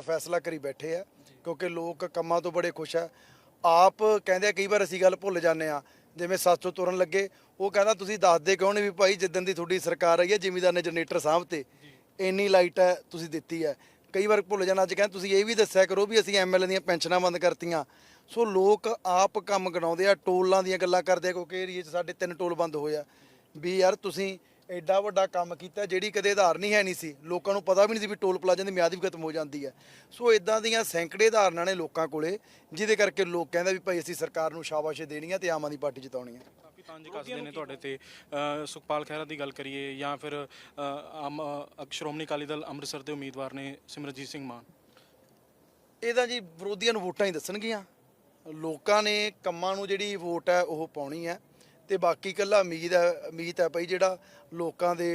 ਫੈਸਲਾ ਕਰੀ ਬੈਠੇ ਆ, ਕਿਉਂਕਿ ਲੋਕ ਕੰਮਾਂ ਤੋਂ ਬੜੇ ਖੁਸ਼ ਆ। ਆਪ ਕਹਿੰਦੇ ਆ, ਕਈ ਵਾਰ ਅਸੀਂ ਗੱਲ ਭੁੱਲ ਜਾਂਦੇ ਆ, ਜਿਵੇਂ 700 ਤੁਰਨ ਲੱਗੇ, ਉਹ ਕਹਿੰਦਾ, ਤੁਸੀਂ ਦੱਸਦੇ ਕਿਉਂ ਨਹੀਂ ਵੀ ਭਾਈ, ਜਿੱਦਣ ਦੀ ਤੁਹਾਡੀ ਸਰਕਾਰ ਆਈ ਹੈ, ਜ਼ਿਮੀਦਾਰ ਨੇ ਜਨਰੇਟਰ ਸਾਂਭਤੇ ਇੰਨੀ ਲਾਈਟ ਹੈ, ਤੁਸੀਂ ਦਿੱਤੀ ਹੈ। ਕਈ ਵਾਰ ਭੁੱਲ ਜਾਣਾ ਅੱਜ ਕਹਿੰਦੇ, ਤੁਸੀਂ ਇਹ ਵੀ ਦੱਸਿਆ ਕਰੋ ਵੀ ਅਸੀਂ ਐਮਐਲਏ ਦੀਆਂ ਪੈਨਸ਼ਨਾਂ ਬੰਦ ਕਰਤੀਆਂ। ਸੋ ਲੋਕ ਆਪ ਕੰਮ ਗਣਾਉਂਦੇ ਆ, ਟੋਲਾਂ ਦੀਆਂ ਗੱਲਾਂ ਕਰਦੇ ਆ, ਕਿਉਂਕਿ ਏਰੀਏ 'ਚ ਸਾਡੇ ਤਿੰਨ ਟੋਲ ਬੰਦ ਹੋਏ ਆ। ਵੀ ਯਾਰ, ਤੁਸੀਂ ਐਡਾ ਵੱਡਾ ਕੰਮ ਕੀਤਾ ਜਿਹੜੀ ਕਦੇ ਆਧਾਰ ਨਹੀਂ ਹੈ ਨਹੀਂ ਸੀ। ਲੋਕਾਂ ਨੂੰ ਪਤਾ ਵੀ ਨਹੀਂ ਸੀ ਵੀ ਟੋਲ ਪਲਾਜ਼ਾ ਦੀ ਮਿਆਦ ਵੀ ਖਤਮ ਹੋ ਜਾਂਦੀ ਹੈ। ਸੋ ਇਦਾਂ ਦੀਆਂ ਸੈਂਕੜੇ ਉਦਾਹਰਨਾਂ ਨੇ ਲੋਕਾਂ ਕੋਲੇ ਜਿਹਦੇ ਕਰਕੇ ਲੋਕ ਕਹਿੰਦਾ ਵੀ ਭਾਈ ਅਸੀਂ ਸਰਕਾਰ ਨੂੰ ਸ਼ਾਬਾਸ਼ ਦੇਣੀ ਹੈ ਤੇ ਆਮ ਆਦਮੀ ਪਾਰਟੀ ਜਿਤਾਉਣੀ ਹੈ ਕਾਫੀ ਤੰਜ ਕੱਸਦੇ ਨੇ ਤੁਹਾਡੇ ਤੇ। ਸੁਖਪਾਲ ਖਹਿਰਾ ਦੀ ਗੱਲ ਕਰੀਏ ਜਾਂ ਫਿਰ ਆਮ ਸ਼੍ਰੋਮਣੀ ਅਕਾਲੀ ਦਲ ਅੰਮ੍ਰਿਤਸਰ ਦੇ ਉਮੀਦਵਾਰ ਨੇ ਸਿਮਰਜੀਤ ਸਿੰਘ ਮਾਨ। ਇਹਦਾ ਜੀ ਵਿਰੋਧੀਆਂ ਨੂੰ ਵੋਟਾਂ ਹੀ ਦੱਸਣਗੀਆਂ। ਲੋਕਾਂ ਨੇ ਕੰਮਾਂ ਨੂੰ ਜਿਹੜੀ ਵੋਟ ਹੈ ਉਹ ਪਾਉਣੀ ਹੈ। ਤੇ ਬਾਕੀ ਕੱਲਾ ਉਮੀਦ ਹੈ ਉਮੀਦ ਹੈ ਭਾਈ ਜਿਹੜਾ ਲੋਕਾਂ ਦੇ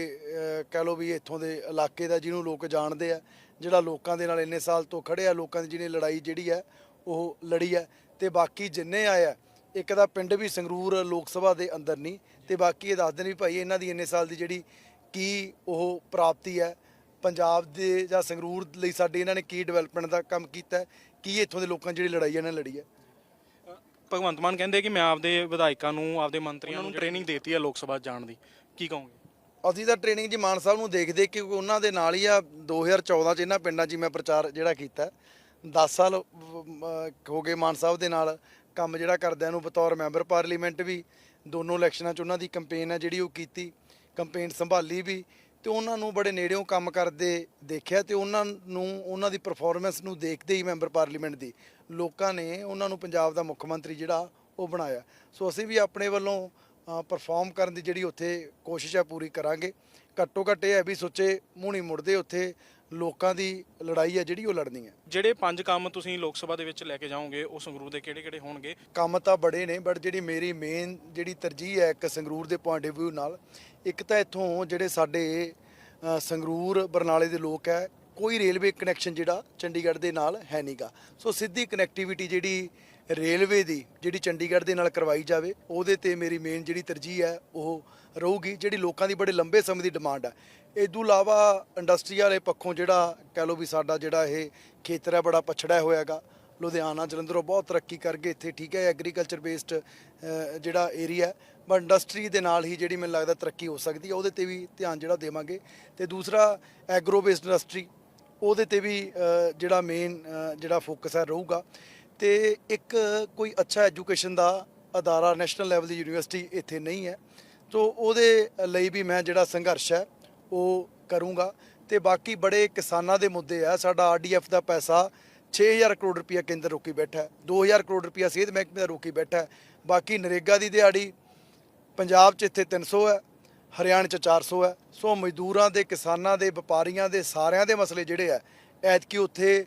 ਕਹਿ ਲਓ ਵੀ ਇੱਥੋਂ ਦੇ ਇਲਾਕੇ ਦਾ ਜਿਹਨੂੰ ਲੋਕ ਜਾਣਦੇ ਆ, ਜਿਹੜਾ ਲੋਕਾਂ ਦੇ ਨਾਲ ਇੰਨੇ ਸਾਲ ਤੋਂ ਖੜੇ ਆ, ਲੋਕਾਂ ਦੀ ਜਿਹਨੇ ਲੜਾਈ ਜਿਹੜੀ ਹੈ ਉਹ ਲੜੀ ਹੈ ਤੇ ਬਾਕੀ ਜਿੰਨੇ ਆਏ ਆ, ਇੱਕ ਦਾ ਪਿੰਡ ਵੀ ਸੰਗਰੂਰ ਲੋਕ ਸਭਾ ਦੇ ਅੰਦਰ ਨਹੀਂ, ਤੇ ਬਾਕੀ ਇਹ ਦੱਸਦੇ ਨੇ ਵੀ ਭਾਈ ਇਹਨਾਂ ਦੀ ਇੰਨੇ ਸਾਲ ਦੀ ਜਿਹੜੀ ਕੀ ਉਹ ਪ੍ਰਾਪਤੀ ਹੈ ਪੰਜਾਬ ਦੇ ਜਾਂ ਸੰਗਰੂਰ ਲਈ ਸਾਡੇ ਇਹਨਾਂ ਨੇ ਕੀ ਡਿਵੈਲਪਮੈਂਟ ਦਾ ਕੰਮ ਕੀਤਾ, ਕੀ ਇੱਥੋਂ ਦੇ ਲੋਕਾਂ ਦੀ ਜਿਹੜੀ ਲੜਾਈ ਹੈ ਇਹਨਾਂ ਨੇ ਲੜੀ ਹੈ ਭਗਵੰਤ ਮਾਨ ਕਹਿੰਦੇ ਕਿ ਮੈਂ ਆਪਦੇ ਵਿਧਾਇਕਾਂ ਨੂੰ ਆਪਦੇ ਮੰਤਰੀਆਂ ਨੂੰ ਟ੍ਰੇਨਿੰਗ ਦੇਤੀ ਹੈ ਲੋਕ ਸਭਾ ਜਾਣ ਦੀ। ਕੀ ਕਹੋਗੇ? ਅਸੀਂ ਤਾਂ ਟ੍ਰੇਨਿੰਗ ਜੀ ਮਾਨ ਸਾਹਿਬ ਨੂੰ ਦੇਖਦੇ ਕਿ ਉਹਨਾਂ ਦੇ ਨਾਲ ਹੀ ਆ। 2014 ਚ ਇਹਨਾਂ ਪਿੰਡਾਂ 'ਚ ਮੈਂ ਪ੍ਰਚਾਰ ਜਿਹੜਾ ਕੀਤਾ। 10 ਸਾਲ ਹੋ ਗਏ ਮਾਨ ਸਾਹਿਬ ਦੇ ਨਾਲ ਕੰਮ ਜਿਹੜਾ ਕਰਦਿਆਂ ਨੂੰ ਬਤੌਰ ਮੈਂਬਰ ਪਾਰਲੀਮੈਂਟ ਵੀ। ਦੋਨੋਂ ਇਲੈਕਸ਼ਨਾਂ 'ਚ ਉਹਨਾਂ ਦੀ ਕੰਪੇਨ ਹੈ ਜਿਹੜੀ ਉਹ ਕੀਤੀ। ਕੰਪੇਨ ਸੰਭਾਲੀ ਵੀ। ਤੇ ਉਹਨਾਂ ਨੂੰ ਬੜੇ ਨੇੜਿਓਂ ਕੰਮ ਕਰਦੇ ਦੇਖਿਆ ਤੇ ਉਹਨਾਂ ਨੂੰ ਉਹਨਾਂ ਦੀ ਪਰਫਾਰਮੈਂਸ ਨੂੰ ਦੇਖਦੇ ਹੀ ਮੈਂਬਰ ਪਾਰਲੀਮੈਂਟ ਦੀ। ਲੋਕਾਂ ਨੇ ਉਹਨਾਂ ਨੂੰ ਪੰਜਾਬ ਦਾ ਮੁੱਖ ਮੰਤਰੀ ਜਿਹੜਾ ਉਹ ਬਣਾਇਆ। ਸੋ ਅਸੀਂ ਵੀ ਆਪਣੇ ਵੱਲੋਂ ਪਰਫਾਰਮ ਕਰਨ ਦੀ ਜਿਹੜੀ ਉੱਥੇ ਕੋਸ਼ਿਸ਼ ਹੈ ਪੂਰੀ ਕਰਾਂਗੇ। ਘੱਟੋ ਘੱਟ ਇਹ ਹੈ ਵੀ ਸੋਚੇ ਨਹੀਂ ਮੁੜਦੇ ਉੱਥੇ ਲੋਕਾਂ ਦੀ ਲੜਾਈ ਹੈ ਜਿਹੜੀ ਉਹ ਲੜਨੀ ਹੈ ਜਿਹੜੇ ਪੰਜ ਕੰਮ ਤੁਸੀਂ ਲੋਕ ਸਭਾ ਦੇ ਵਿੱਚ ਲੈ ਕੇ ਜਾਓਗੇ ਉਹ ਸੰਗਰੂਰ ਦੇ ਕਿਹੜੇ-ਕਿਹੜੇ ਹੋਣਗੇ? ਕੰਮ ਤਾਂ ਬੜੇ ਨੇ ਬਟ ਜਿਹੜੀ ਮੇਰੀ ਮੇਨ ਜਿਹੜੀ ਤਰਜੀਹ ਹੈ ਇੱਕ ਸੰਗਰੂਰ ਦੇ ਪੁਆਇੰਟ ਆਫ View ਨਾਲ ਇੱਕ ਤਾਂ ਇੱਥੋਂ ਜਿਹੜੇ ਸਾਡੇ ਸੰਗਰੂਰ ਬਰਨਾਲੇ ਦੇ ਲੋਕ ਹੈ ਕੋਈ ਰੇਲਵੇ ਕਨੈਕਸ਼ਨ ਜਿਹੜਾ ਚੰਡੀਗੜ੍ਹ ਦੇ ਨਾਲ ਹੈ ਨਹੀਂਗਾ। ਸੋ ਸਿੱਧੀ ਕਨੈਕਟੀਵਿਟੀ ਜਿਹੜੀ ਰੇਲਵੇ ਦੀ, ਜਿਹੜੀ ਚੰਡੀਗੜ੍ਹ ਦੇ ਨਾਲ ਕਰਵਾਈ ਜਾਵੇ, ਉਹਦੇ ਤੇ ਮੇਰੀ ਮੇਨ ਜਿਹੜੀ ਤਰਜੀਹ ਹੈ, ਉਹ ਰਹੂਗੀ, ਜਿਹੜੀ ਲੋਕਾਂ ਦੀ ਬੜੇ ਲੰਬੇ ਸਮੇਂ ਦੀ ਡਿਮਾਂਡ ਹੈ। ਇਹ ਤੋਂ ਇਲਾਵਾ ਇੰਡਸਟਰੀ ਵਾਲੇ ਪੱਖੋਂ ਜਿਹੜਾ ਕਹਿ ਲਓ ਵੀ ਸਾਡਾ ਜਿਹੜਾ ਇਹ ਖੇਤਰ ਹੈ, ਬੜਾ ਪਛੜਿਆ ਹੋਇਆ ਹੈਗਾ ਲੁਧਿਆਣਾ, ਜਲੰਧਰੋਂ ਬਹੁਤ ਤਰੱਕੀ ਕਰ ਗਏ ਇੱਥੇ ਠੀਕ ਹੈ ਐਗਰੀਕਲਚਰ ਬੇਸਡ ਜਿਹੜਾ ਏਰੀਆ ਬਟ ਇੰਡਸਟਰੀ ਦੇ ਨਾਲ ਹੀ ਜਿਹੜੀ ਮੈਨੂੰ ਲੱਗਦਾ ਤਰੱਕੀ ਹੋ ਸਕਦੀ ਹੈ, ਉਹਦੇ ਤੇ ਵੀ ਧਿਆਨ ਜਿਹੜਾ ਦੇਵਾਂਗੇ। ਤੇ ਦੂਸਰਾ ਐਗਰੋ ਬੇਸਡ ਇੰਡਸਟਰੀ ਉਹਦੇ ਤੇ ਵੀ ਜਿਹੜਾ ਮੇਨ ਜਿਹੜਾ ਫੋਕਸ ਹੈ ਰਹੂਗਾ। ਤੇ ਇੱਕ ਕੋਈ ਅੱਛਾ ਐਜੂਕੇਸ਼ਨ ਦਾ ਅਦਾਰਾ ਨੈਸ਼ਨਲ ਲੈਵਲ ਦੀ ਯੂਨੀਵਰਸਿਟੀ ਇੱਥੇ ਨਹੀਂ ਹੈ। ਤੋ ਉਹਦੇ ਲਈ ਵੀ ਮੈਂ ਜਿਹੜਾ ਸੰਘਰਸ਼ ਹੈ, ਉਹ ਕਰੂੰਗਾ। ਤੇ ਬਾਕੀ ਬੜੇ ਕਿਸਾਨਾਂ ਦੇ ਮੁੱਦੇ ਆ। ਸਾਡਾ ਆਰਡੀਐਫ ਦਾ ਪੈਸਾ 6000 ਕਰੋੜ ਰੁਪਇਆ ਕੇਂਦਰ ਰੋਕੀ ਬੈਠਾ ਹੈ। 2000 ਕਰੋੜ ਰੁਪਇਆ ਸਿਹਤ ਮਹਿਕਮੇ ਦਾ ਰੋਕੀ ਬੈਠਾ ਬਾਕੀ ਨਰੇਗਾ ਦੀ ਦਿਹਾੜੀ ਪੰਜਾਬ 'ਚ ਇੱਥੇ 300 ਹੈ। ਹਰਿਆਣਾ 'ਚ 400 ਹੈ। ਸੋ ਮਜ਼ਦੂਰਾਂ ਦੇ ਕਿਸਾਨਾਂ ਦੇ ਵਪਾਰੀਆਂ ਦੇ ਸਾਰਿਆਂ ਦੇ ਮਸਲੇ ਜਿਹੜੇ ਆ ਐਤਕੀ ਉੱਥੇ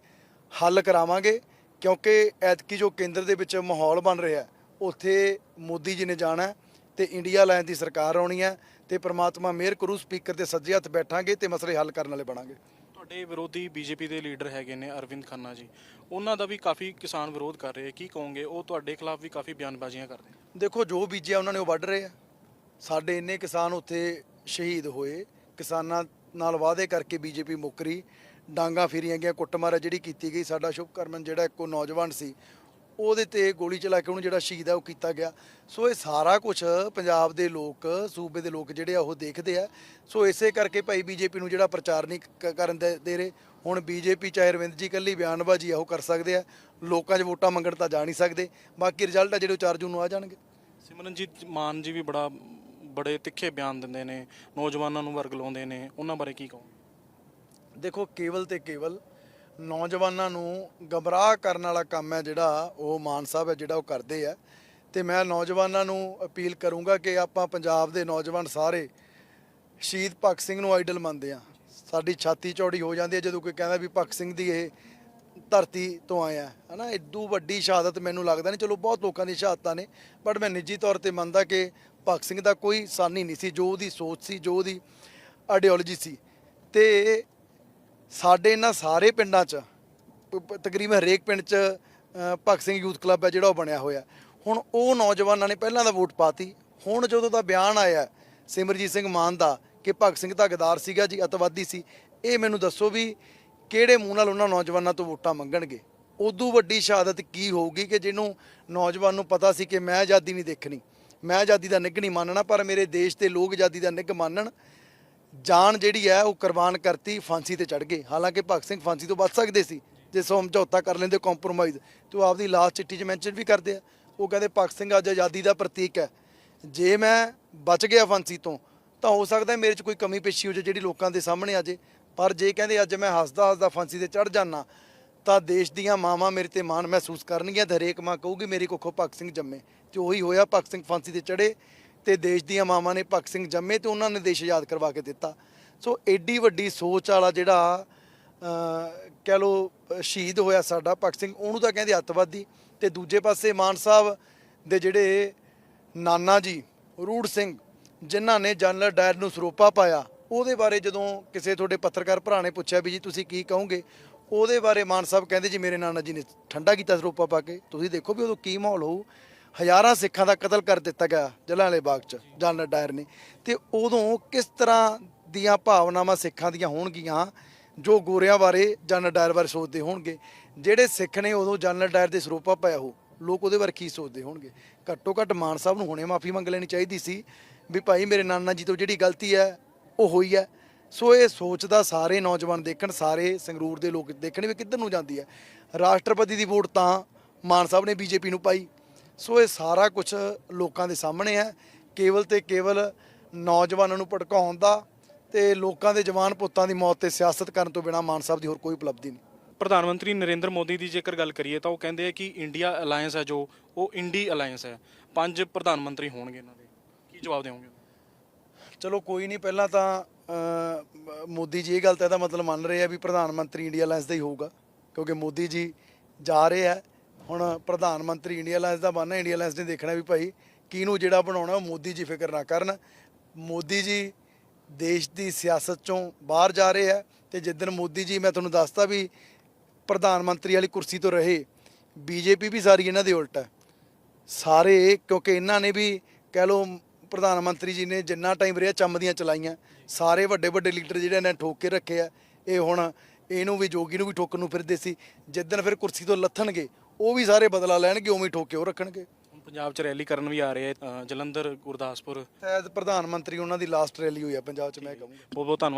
ਹੱਲ ਕਰਾਵਾਂਗੇ ਕਿਉਂਕਿ ਐਤਕੀ ਜੋ ਕੇਂਦਰ ਦੇ ਵਿੱਚ ਮਾਹੌਲ ਬਣ ਰਿਹਾ ਉੱਥੇ ਮੋਦੀ ਜੀ ਨੇ ਜਾਣਾ ਤੇ ਇੰਡੀਆ ਲਾਈਨ ਦੀ ਸਰਕਾਰ ਆਉਣੀ ਹੈ ਤੇ ਪ੍ਰਮਾਤਮਾ ਮਿਹਰ ਕਰੂ ਸਪੀਕਰ ਦੇ ਸੱਜੇ ਹੱਥ ਬੈਠਾਂਗੇ ਤੇ ਮਸਲੇ ਹੱਲ ਕਰਨ ਵਾਲੇ ਬਣਾਂਗੇ। ਤੁਹਾਡੇ ਵਿਰੋਧੀ ਬੀਜੇਪੀ ਦੇ ਲੀਡਰ ਹੈਗੇ ਨੇ ਅਰਵਿੰਦ ਖੰਨਾ ਜੀ। ਉਹਨਾਂ ਦਾ ਵੀ ਕਾਫੀ ਕਿਸਾਨ ਵਿਰੋਧ ਕਰ ਰਹੇ ਕੀ ਕਹੋਗੇ? ਉਹ ਤੁਹਾਡੇ ਖਿਲਾਫ ਵੀ ਕਾਫੀ ਬਿਆਨਬਾਜ਼ੀਆਂ ਕਰਦੇ ਦੇਖੋ ਜੋ ਬੀਜਿਆ ਉਹਨਾਂ ਨੇ ਉਹ ਵੱਢ ਰਹੇ ਆ ਸਾਡੇ ਇੰਨੇ ਕਿਸਾਨ ਉੱਥੇ ਸ਼ਹੀਦ ਹੋਏ। ਕਿਸਾਨਾਂ ਨਾਲ ਵਾਅਦੇ ਕਰਕੇ ਬੀਜੇਪੀ ਮੁੱਕਰੀ। ਡਾਂਗਾ ਫੇਰੀਆਂ ਗਈਆਂ, ਕੁੱਟਮਾਰ ਜਿਹੜੀ ਕੀਤੀ ਗਈ। ਸਾਡਾ ਸ਼ੁਭਕਰਮਨ ਜਿਹੜਾ ਇੱਕੋ ਨੌਜਵਾਨ ਸੀ, ਉਹਦੇ ਤੇ ਗੋਲੀ ਚਲਾ ਕੇ ਉਹਨੂੰ ਜਿਹੜਾ ਸ਼ਹੀਦ ਹੈ ਉਹ ਕੀਤਾ ਗਿਆ। ਸੋ ਇਹ ਸਾਰਾ ਕੁਝ ਪੰਜਾਬ ਦੇ ਲੋਕ, ਸੂਬੇ ਦੇ ਲੋਕ ਜਿਹੜੇ ਆ ਉਹ ਦੇਖਦੇ ਆ। ਸੋ ਇਸੇ ਕਰਕੇ ਭਾਈ ਬੀਜੇਪੀ ਨੂੰ ਜਿਹੜਾ ਪ੍ਰਚਾਰ ਨਹੀਂ ਕ- ਕਰਨ ਦੇ ਦੇ ਰਹੇ। ਹੁਣ ਬੀਜੇਪੀ ਚਾਹੇ ਰਵਿੰਦਰ ਜੀ ਕੱਲੀ ਬਿਆਨਬਾਜ਼ੀ ਆ, ਉਹ ਕਰ ਸਕਦੇ ਆ। ਲੋਕਾਂ 'ਚ ਵੋਟਾਂ ਮੰਗਣ ਤਾਂ ਜਾ ਨਹੀਂ ਸਕਦੇ। ਬਾਕੀ ਰਿਜ਼ਲਟ ਆ ਜਿਹੜੇ ਉਹ ਚਾਰ ਜੂਨ ਨੂੰ ਆ ਜਾਣਗੇ। ਸਿਮਰਨਜੀਤ ਮਾਨ ਜੀ ਵੀ ਬੜਾ ਬੜੇ ਤਿੱਖੇ ਬਿਆਨ ਦਿੰਦੇ ਨੇ, ਨੌਜਵਾਨਾਂ ਨੂੰ ਵਰਗ ਲਾਉਂਦੇ ਨੇ, ਉਹਨਾਂ ਬਾਰੇ ਕੀ ਕਹੋ ਦੇਖੋ, ਕੇਵਲ ਤੇ ਕੇਵਲ ਨੌਜਵਾਨਾਂ ਨੂੰ ਗਮਰਾਹ ਕਰਨ ਵਾਲਾ ਕੰਮ ਹੈ ਜਿਹੜਾ, ਉਹ ਮਾਨ ਸਾਹਿਬ ਹੈ ਜਿਹੜਾ ਉਹ ਕਰਦੇ ਆ। ਤੇ ਮੈਂ ਨੌਜਵਾਨਾਂ ਨੂੰ ਅਪੀਲ ਕਰੂੰਗਾ ਕਿ ਆਪਾਂ ਪੰਜਾਬ ਦੇ ਨੌਜਵਾਨ ਸਾਰੇ ਸ਼ਹੀਦ ਭਗਤ ਸਿੰਘ ਨੂੰ ਆਈਡਲ ਮੰਨਦੇ ਆ ਸਾਡੀ ਛਾਤੀ ਚੌੜੀ ਹੋ ਜਾਂਦੀ ਹੈ ਜਦੋਂ ਕੋਈ ਕਹਿੰਦਾ ਵੀ ਭਗਤ ਸਿੰਘ ਦੀ ਇਹ ਧਰਤੀ ਤੋਂ ਆਇਆ ਹਨਾ? ਇਦੋਂ ਵੱਡੀ ਸ਼ਹਾਦਤ ਮੈਨੂੰ ਲੱਗਦਾ ਨਹੀਂ। ਚਲੋ, ਬਹੁਤ ਲੋਕਾਂ ਦੀ ਸ਼ਹਾਦਤਾਂ ਨੇ ਬਟ ਮੈਂ ਨਿੱਜੀ ਤੌਰ ਤੇ ਮੰਨਦਾ ਕਿ ਭਗਤ ਸਿੰਘ ਦਾ ਕੋਈ ਸਾਨੀ ਨਹੀਂ ਸੀ। ਜੋ ਉਹਦੀ ਸੋਚ ਸੀ, ਜੋ ਉਹਦੀ ਆਈਡੀਓਲੋਜੀ ਸੀ। ਤੇ ਸਾਡੇ ਇਹਨਾਂ ਸਾਰੇ ਪਿੰਡਾਂ 'ਚ ਤਕਰੀਬਨ ਹਰੇਕ ਪਿੰਡ 'ਚ ਭਗਤ ਸਿੰਘ ਯੂਥ ਕਲੱਬ ਹੈ ਜਿਹੜਾ ਉਹ ਬਣਿਆ ਹੋਇਆ। ਹੁਣ ਉਹ ਨੌਜਵਾਨਾਂ ਨੇ ਪਹਿਲਾਂ ਦਾ ਵੋਟ ਪਾਤੀ। ਹੁਣ ਜਦੋਂ ਦਾ ਬਿਆਨ ਆਇਆ ਸਿਮਰਜੀਤ ਸਿੰਘ ਮਾਨ ਦਾ ਕਿ ਭਗਤ ਸਿੰਘ ਤਾਂ ਗਦਾਰ ਸੀਗਾ ਜੀ, ਅਤਵਾਦੀ ਸੀ, ਇਹ ਮੈਨੂੰ ਦੱਸੋ ਵੀ ਕਿਹੜੇ ਮੂੰਹ ਨਾਲ ਉਹਨਾਂ ਨੌਜਵਾਨਾਂ ਤੋਂ ਵੋਟਾਂ ਮੰਗਣਗੇ? ਉਦੋਂ ਵੱਡੀ ਸ਼ਹਾਦਤ ਕੀ ਹੋਊਗੀ ਕਿ ਜਿਹਨੂੰ ਨੌਜਵਾਨ ਨੂੰ ਪਤਾ ਸੀ ਕਿ ਮੈਂ ਆਜ਼ਾਦੀ ਨਹੀਂ ਦੇਖਣੀ? ਮੈਂ ਆਜ਼ਾਦੀ ਦਾ ਨਿੱਘ ਨਹੀਂ ਮੰਨਣਾ, ਪਰ ਮੇਰੇ ਦੇਸ਼ ਦੇ ਲੋਕ ਆਜ਼ਾਦੀ ਦਾ ਨਿੱਘ ਮੰਨਣ। ਜਾਨ ਜਿਹੜੀ ਹੈ ਉਹ ਕੁਰਬਾਨ ਕਰਤੀ, ਫਾਂਸੀ ਤੇ ਚੜ ਗਏ। ਹਾਲਾਂਕਿ ਭਗਤ ਸਿੰਘ ਫਾਂਸੀ ਤੋਂ ਬਚ ਸਕਦੇ ਸੀ, ਜੇ ਸਮਝੌਤਾ ਕਰ ਲੈਂਦੇ ਕੰਪਰੋਮਾਈਜ਼ ਤੇ ਉਹ ਆਪਦੀ ਲਾਸਟ ਚਿੱਠੀ 'ਚ ਮੈਂਸ਼ਨ ਵੀ ਕਰਦੇ ਆ। ਉਹ ਕਹਿੰਦੇ, ਭਗਤ ਸਿੰਘ ਅੱਜ ਆਜ਼ਾਦੀ ਦਾ ਪ੍ਰਤੀਕ ਹੈ। ਜੇ ਮੈਂ ਬਚ ਗਿਆ ਫਾਂਸੀ ਤੋਂ, ਤਾਂ ਹੋ ਸਕਦਾ ਮੇਰੇ 'ਚ ਕੋਈ ਕਮੀ ਪੇਸ਼ੀ ਹੋ ਜਾਏ ਜਿਹੜੀ ਲੋਕਾਂ ਦੇ ਸਾਹਮਣੇ ਆ ਜੇ ਪਰ ਜੇ ਕਹਿੰਦੇ ਅੱਜ ਮੈਂ ਹੱਸਦਾ ਹੱਸਦਾ ਫਾਂਸੀ ਤੇ ਚੜ ਜਾਣਾ ਤਾਂ ਦੇਸ਼ ਦੀਆਂ ਮਾਵਾਂ ਮੇਰੇ ਤੇ ਮਾਣ ਮਹਿਸੂਸ ਕਰਨਗੀਆਂ ਤੇ ਹਰੇਕ ਮਾਂ ਕਹੂਗੀ, ਮੇਰੀ ਕੁੱਖੋਂ ਭਗਤ ਸਿੰਘ ਜੰਮੇ। ਤੇ ਉਹੀ ਹੋਇਆ, ਭਗਤ ਸਿੰਘ ਫਾਂਸੀ ਤੇ ਚੜੇ ਤੇ ਦੇਸ਼ ਦੀਆਂ ਮਾਵਾਂ ਨੇ ਭਗਤ ਸਿੰਘ ਜੰਮੇ ਤੇ ਉਹਨਾਂ ਨੇ ਦੇਸ਼ ਆਜ਼ਾਦ ਕਰਵਾ ਕੇ ਦਿੱਤਾ। ਸੋ ਐਡੀ ਵੱਡੀ ਸੋਚ ਵਾਲਾ ਜਿਹੜਾ ਕਹਿ ਲੋ ਸ਼ਹੀਦ ਹੋਇਆ ਸਾਡਾ ਭਗਤ ਸਿੰਘ, ਉਹਨੂੰ ਤਾਂ ਕਹਿੰਦੇ ਅੱਤਵਾਦੀ। ਤੇ ਦੂਜੇ ਪਾਸੇ ਮਾਨ ਸਾਹਿਬ ਦੇ ਜਿਹੜੇ ਨਾਨਾ ਜੀ, ਰੂੜ ਸਿੰਘ, ਜਿਨ੍ਹਾਂ ਨੇ ਜਨਰਲ ਡਾਇਰ ਨੂੰ ਸਰੋਪਾ ਪਾਇਆ ਉਹਦੇ ਬਾਰੇ ਜਦੋਂ ਕਿਸੇ ਤੁਹਾਡੇ ਪੱਤਰਕਾਰ ਭਰਾ ਨੇ ਪੁੱਛਿਆ ਵੀ ਜੀ ਤੁਸੀਂ ਕੀ ਕਹੋਗੇ, ਉਹਦੇ ਬਾਰੇ ਮਾਨ ਸਾਹਿਬ ਕਹਿੰਦੇ ਜੀ ਮੇਰੇ ਨਾਨਾ ਜੀ ਨੇ ਠੰਡਾ ਕੀਤਾ ਸਰੋਪਾ ਪਾ ਕੇ, ਤੁਸੀਂ ਦੇਖੋ ਵੀ ਉਦੋਂ ਕੀ ਮਾਹੌਲ ਹੋਊ। ਹਜ਼ਾਰਾਂ ਸਿੱਖਾਂ ਦਾ ਕਤਲ ਕਰ ਦਿੱਤਾ ਗਿਆ ਜਲ੍ਹਿਆਂਵਾਲੇ ਬਾਗ 'ਚ ਜਨਰਲ ਡਾਇਰ ਨੇ। ਤੇ ਉਦੋਂ ਕਿਸ ਤਰ੍ਹਾਂ ਦੀਆਂ ਭਾਵਨਾਵਾਂ ਸਿੱਖਾਂ ਦੀਆਂ ਹੋਣਗੀਆਂ, ਜੋ ਗੋਰਿਆਂ ਬਾਰੇ ਜਨਰਲ ਡਾਇਰ ਬਾਰੇ ਸੋਚਦੇ ਹੋਣਗੇ, ਜਿਹੜੇ ਸਿੱਖ ਨੇ ਉਦੋਂ ਜਨਰਲ ਡਾਇਰ ਦੇ ਸਰੋਪਾ ਪਾਇਆ ਹੋ, ਲੋਕ ਉਹਦੇ ਬਾਰੇ ਕੀ ਸੋਚਦੇ ਹੋਣਗੇ? ਘੱਟੋ ਘੱਟ ਮਾਨ ਸਾਹਿਬ ਨੂੰ ਹੁਣੇ ਮਾਫੀ ਮੰਗ ਲੈਣੀ ਚਾਹੀਦੀ ਸੀ ਵੀ ਭਾਈ ਮੇਰੇ ਨਾਨਾ ਜੀ ਤੋਂ ਜਿਹੜੀ ਗਲਤੀ ਹੈ ਉਹ ਹੋਈ ਹੈ। ਸੋ ਇਹ ਸੋਚਦਾ ਸਾਰੇ ਨੌਜਵਾਨ ਦੇਖਣ, ਸਾਰੇ ਸੰਗਰੂਰ ਦੇ ਲੋਕ ਦੇਖਣ ਵੀ ਕਿੱਧਰ ਨੂੰ ਜਾਂਦੀ ਹੈ। ਰਾਸ਼ਟਰਪਤੀ ਦੀ ਵੋਟ ਤਾਂ ਮਾਨ ਸਾਹਿਬ ਨੇ ਬੀਜੇਪੀ ਨੂੰ ਪਾਈ। ਸੋ ਇਹ ਸਾਰਾ ਕੁਝ ਲੋਕਾਂ ਦੇ ਸਾਹਮਣੇ ਹੈ। ਕੇਵਲ ਤੇ ਕੇਵਲ ਨੌਜਵਾਨਾਂ ਨੂੰ ਭੜਕਾਉਣ ਦਾ ਤੇ ਲੋਕਾਂ ਦੇ ਜਵਾਨ ਪੁੱਤਾਂ ਦੀ ਮੌਤ ਤੇ ਸਿਆਸਤ ਕਰਨ ਤੋਂ ਬਿਨਾ ਮਾਨ ਸਾਹਿਬ ਦੀ ਹੋਰ ਕੋਈ ਉਪਲਬਧੀ ਨਹੀਂ। ਪ੍ਰਧਾਨ ਮੰਤਰੀ ਨਰਿੰਦਰ ਮੋਦੀ ਦੀ ਜੇਕਰ ਗੱਲ ਕਰੀਏ ਤਾਂ ਉਹ ਕਹਿੰਦੇ ਆ ਕਿ ਇੰਡੀਆ ਅਲਾਈਅੰਸ ਹੈ ਜੋ, ਉਹ ਇੰਡੀ ਅਲਾਈਅੰਸ ਹੈ। ਪੰਜ ਪ੍ਰਧਾਨ ਮੰਤਰੀ ਹੋਣਗੇ ਇਹਨਾਂ ਦੇ। ਕੀ ਜਵਾਬ ਦੇਵੋਗੇ? ਚਲੋ ਕੋਈ ਨਹੀਂ, ਪਹਿਲਾਂ ਤਾਂ ਮੋਦੀ ਜੀ ਇਹ ਗੱਲ ਤਾਂ ਇਹਦਾ ਮਤਲਬ ਮੰਨ ਰਹੇ ਆ ਵੀ ਪ੍ਰਧਾਨ ਮੰਤਰੀ ਇੰਡੀਆ ਅਲਾਈਅੰਸ ਦਾ ਹੀ ਹੋਊਗਾ, ਕਿਉਂਕਿ ਮੋਦੀ ਜੀ ਜਾ ਰਹੇ ਆ। ਹੁਣ ਪ੍ਰਧਾਨ ਮੰਤਰੀ ਇੰਡੀਆ ਅਲਾਈਅੰਸ ਦਾ ਬਣਨਾ, ਇੰਡੀਆ ਅਲਾਈਅੰਸ ਨੇ ਦੇਖਣਾ ਵੀ ਭਾਈ ਕਿਹਨੂੰ ਜਿਹੜਾ ਬਣਾਉਣਾ, ਉਹ ਮੋਦੀ ਜੀ ਫਿਕਰ ਨਾ ਕਰਨ। ਮੋਦੀ ਜੀ ਦੇਸ਼ ਦੀ ਸਿਆਸਤ ਚੋਂ ਬਾਹਰ ਜਾ ਰਹੇ ਆ ਤੇ ਜਿੱਦਣ ਮੋਦੀ ਜੀ, ਮੈਂ ਤੁਹਾਨੂੰ ਦੱਸਤਾ ਵੀ ਪ੍ਰਧਾਨ ਮੰਤਰੀ ਵਾਲੀ ਕੁਰਸੀ ਤੋਂ ਰਹੇ, ਬੀਜੇਪੀ ਵੀ ਸਾਰੀ ਇਹਨਾਂ ਦੇ ਉਲਟ ਹੈ ਸਾਰੇ, ਕਿਉਂਕਿ ਇਹਨਾਂ ਨੇ ਵੀ ਕਹਿ ਲਓ ਪ੍ਰਧਾਨ ਮੰਤਰੀ ਜੀ ਨੇ ਜਿੰਨਾ ਟਾਈਮ ਰਿਹਾ ਚੰਮ ਦੀਆਂ ਚਲਾਈਆਂ ਸਾਰੇ ਵੱਡੇ ਵੱਡੇ ਲੀਡਰ ਜਿਹੜੇ ਨੇ ਠੋਕ ਕੇ ਰੱਖੇ ਆ। ਇਹ ਹੁਣ ਇਹਨੂੰ ਵੀ ਜੋਗੀ ਨੂੰ ਵੀ ਠੋਕਣ ਨੂੰ ਫਿਰਦੇ ਸੀ। ਜਿੱਦਣ ਫਿਰ ਕੁਰਸੀ ਤੋਂ ਲੱਥਣਗੇ ਉਹ ਵੀ ਸਾਰੇ ਬਦਲਾ ਲੈਣਗੇ ਉਵੇਂ ਠੋਕ ਉਹ ਰੱਖਣਗੇ। ਪੰਜਾਬ 'ਚ ਰੈਲੀ ਕਰਨ ਵੀ ਆ ਰਹੇ ਆ ਜਲੰਧਰ ਗੁਰਦਾਸਪੁਰ। ਸ਼ਾਇਦ ਪ੍ਰਧਾਨ ਮੰਤਰੀ ਉਹਨਾਂ ਦੀ ਲਾਸਟ ਰੈਲੀ ਹੋਈ ਆ ਪੰਜਾਬ 'ਚ ਮੈਂ ਕਹੂੰਗਾ। ਬਹੁਤ ਬਹੁਤ ਧੰਨਵਾਦ।